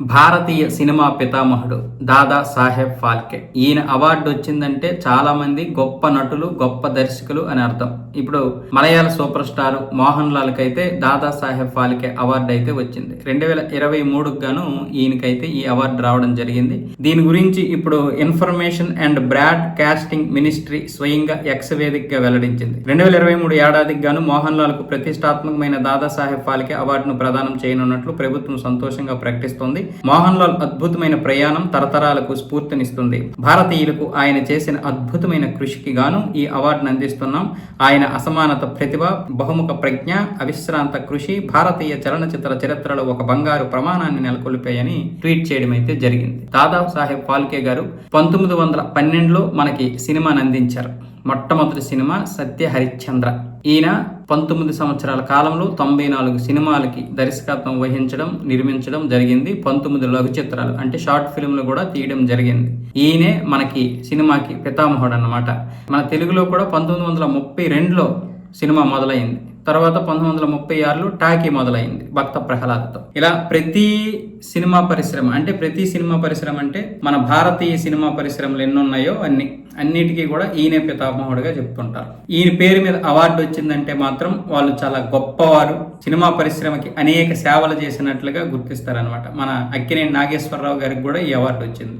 భారతీయ cinema పితామహుడు దాదా సాహెబ్ ఫాల్కే. ఈయన award వచ్చిందంటే చాలా మంది గొప్ప నటులు గొప్ప దర్శకులు అని అర్థం. ఇప్పుడు మలయాళ సూపర్ స్టార్ మోహన్ లాల్ కైతే దాదా సాహెబ్ ఫాల్కే అవార్డు అయితే వచ్చింది. రెండు వేల ఇరవై మూడుకు గాను ఈయనకైతే ఈ అవార్డు రావడం జరిగింది. దీని గురించి ఇప్పుడు information and broadcasting ministry స్వయంగా ఎక్స్ వేదికగా వెల్లడించింది. రెండు వేల ఇరవై మూడు ఏడాదికి గాను మోహన్ లాల్కు ప్రతిష్టాత్మకమైన దాదా సాహెబ్ ఫాల్కే అవార్డును ప్రదానం చేయనున్నట్లు ప్రభుత్వం సంతోషంగా ప్రకటిస్తోంది. మోహన్ లాల్ అద్భుతమైన ప్రయాణం తరతరాలకు స్ఫూర్తినిస్తుంది. భారతీయులకు ఆయన చేసిన అద్భుతమైన కృషికి గాను ఈ అవార్డును అందిస్తున్నాం. ఆయన అసమానత ప్రతిభ బహుముఖ ప్రజ్ఞ అవిశ్రాంత కృషి భారతీయ చలనచిత్ర చరిత్రలో ఒక బంగారు ప్రమాణాన్ని నెలకొల్పాయని ట్వీట్ చేయడం అయితే జరిగింది. దాదా సాహెబ్ ఫాల్కే గారు పంతొమ్మిది వందల పన్నెండులో మనకి సినిమాని అందించారు. మొట్టమొదటి సినిమా సత్య హరిశ్చంద్ర. ఈయన పంతొమ్మిది సంవత్సరాల కాలంలో తొంభై నాలుగు సినిమాలకి దర్శకత్వం వహించడం నిర్మించడం జరిగింది. పంతొమ్మిది లఘు చిత్రాలు అంటే షార్ట్ ఫిల్మ్లు కూడా తీయడం జరిగింది. ఈయనే మనకి సినిమాకి పితామహుడు అన్నమాట మన తెలుగులో కూడా పంతొమ్మిది వందల ముప్పై రెండులో సినిమా మొదలైంది. తర్వాత పంతొమ్మిది వందల ముప్పై ఆరులో టాకీ మొదలైంది భక్త ప్రహ్లాద్తో. ఇలా ప్రతి సినిమా పరిశ్రమ అంటే ప్రతి సినిమా పరిశ్రమ అంటే మన భారతీయ సినిమా పరిశ్రమలు ఎన్ని ఉన్నాయో అన్ని. అన్నిటికీ కూడా ఈయన పితామహుడుగా చెప్తుంటారు ఈయన పేరు మీద అవార్డు వచ్చిందంటే మాత్రం వాళ్ళు చాలా గొప్పవారు. సినిమా పరిశ్రమకి అనేక సేవలు చేసినట్లుగా గుర్తిస్తారనమాట మన అక్కినేని నాగేశ్వరరావు గారికి కూడా ఈ అవార్డు వచ్చింది.